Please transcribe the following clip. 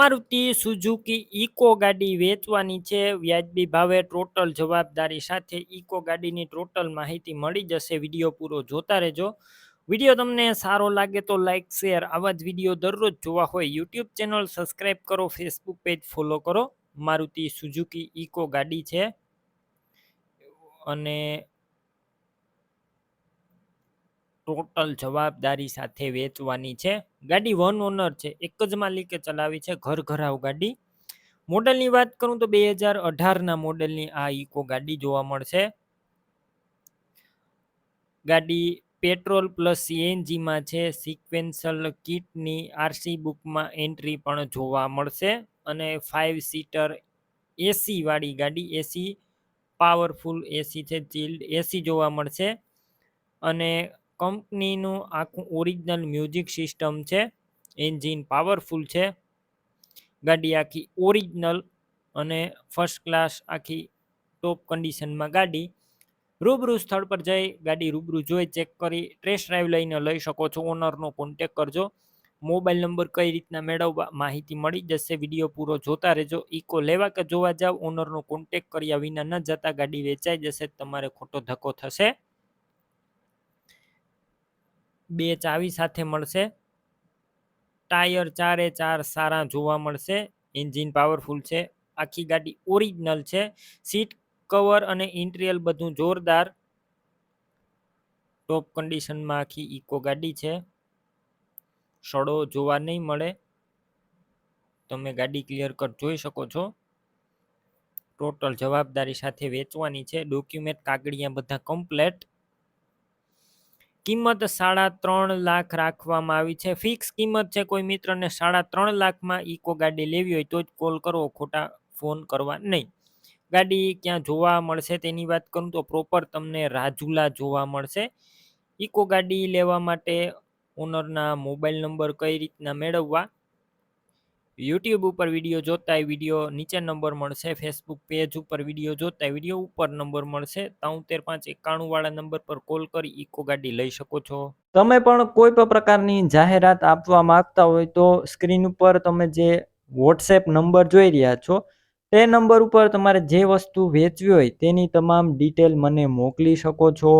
Maruti Suzuki eco ગાડી વેચવાની છે. વ્યાજબી ભાવે ટોટલ જવાબદારી સાથે ઇકો ગાડીની ટોટલ માહિતી મળી જશે. વીડિયો પૂરો જોતા રહેજો. વીડિયો તમને સારો લાગે તો લાઇક શેર આવા જ વીડિયો દરરોજ જોવા હોય. યુટ્યુબ ચેનલ સબસ્ક્રાઇબ કરો ફેસબુક પેજ ફોલો કરો. મારુતિ સુઝુકી ઇકો ગાડી છે. અને ટોટલ જવાબદારી સાથે વેચવાની છે. ગાડી વન ઓનર છે. એક જ માલિકે ચલાવી છે ઘર ઘરાવ ગાડી. મોડલની વાત કરું તો બે હજાર અઢારના મોડલની આ ઇકો ગાડી જોવા મળશે. ગાડી પેટ્રોલ પ્લસ સીએનજીમાં છે. સિક્વેન્સલ કિટની આરસી બુકમાં એન્ટ્રી પણ જોવા મળશે અને ફાઇવ સીટર એસીવાળી ગાડી, એસી, પાવરફુલ એસી છે, ચિલ્ડ એસી જોવા મળશે. અને કંપનીનું આખું ઓરિજિનલ મ્યુઝિક સિસ્ટમ છે, એન્જિન પાવરફુલ છે, ગાડી આખી ઓરિજિનલ અને ફર્સ્ટ ક્લાસ આખી ટોપ કન્ડિશનમાં ગાડી. રૂબરૂ સ્થળ પર જઈ ગાડી રૂબરૂ જોઈ ચેક કરી ટ્રેસ ડ્રાઈવ લઈને લઈ શકો છો ઓનરનો કોન્ટેક કરજો. મોબાઈલ નંબર કઈ રીતના મેળવવા માહિતી મળી જશે વીડિયો પૂરો જોતા રહેજો. ઇકો લેવા કે જોવા જાવ ઓનરનો કોન્ટેક કર્યા વિના ન જતા, ગાડી વેચાઈ જશે, તમારે ખોટો ધક્કો થશે. બે ચાવી સાથે મળશે. ટાયર ચારે ચાર સારા જોવા મળશે. એન્જિન પાવરફુલ છે. આખી ગાડી ઓરિજિનલ છે. સીટ કવર અને ઇન્ટિરિયર બધું જોરદાર. ટોપ કન્ડિશનમાં આખી ઇકો ગાડી છે. સડો જોવા નહીં મળે. તમે ગાડી ક્લિયર કટ જોઈ શકો છો. ટોટલ જવાબદારી સાથે વેચવાની છે. ડોક્યુમેન્ટ, કાગળિયા બધા કમ્પ્લેટ. કિંમત સાડા ત્રણ લાખ રાખવામાં આવી છે. ફિક્સ કિંમત છે, કોઈ મિત્રને સાડા ત્રણ લાખમાં ઇકો ગાડી લેવી હોય તો જ કોલ કરવો, ખોટા ફોન કરવા નહીં. ગાડી ક્યાં જોવા મળશે તેની વાત કરું તો પ્રોપર તમને રાજુલા જોવા મળશે. ઇકો ગાડી લેવા માટે ઓનરના મોબાઈલ નંબર કઈ રીતના મેળવવા? યુટ્યુબ ઉપર વીડિયો જોતા વીડિયો નીચે નંબર મળશે ફેસબુક પેજ ઉપર વીડિયો જોતા વીડિયો ઉપર નંબર મળશે. તોતેર પાંચ એકાણું વાળા નંબર પર કોલ કરી, ઇકો ગાડી લઈ શકો છો. તમે પણ કોઈ પણ પ્રકારની જાહેરાત આપવા માંગતા હોય તો સ્ક્રીન ઉપર તમે જે વોટ્સએપ નંબર જોઈ રહ્યા છો, તે નંબર ઉપર તમારે જે વસ્તુ વેચવી હોય તેની તમામ ડિટેલ મને મોકલી શકો છો.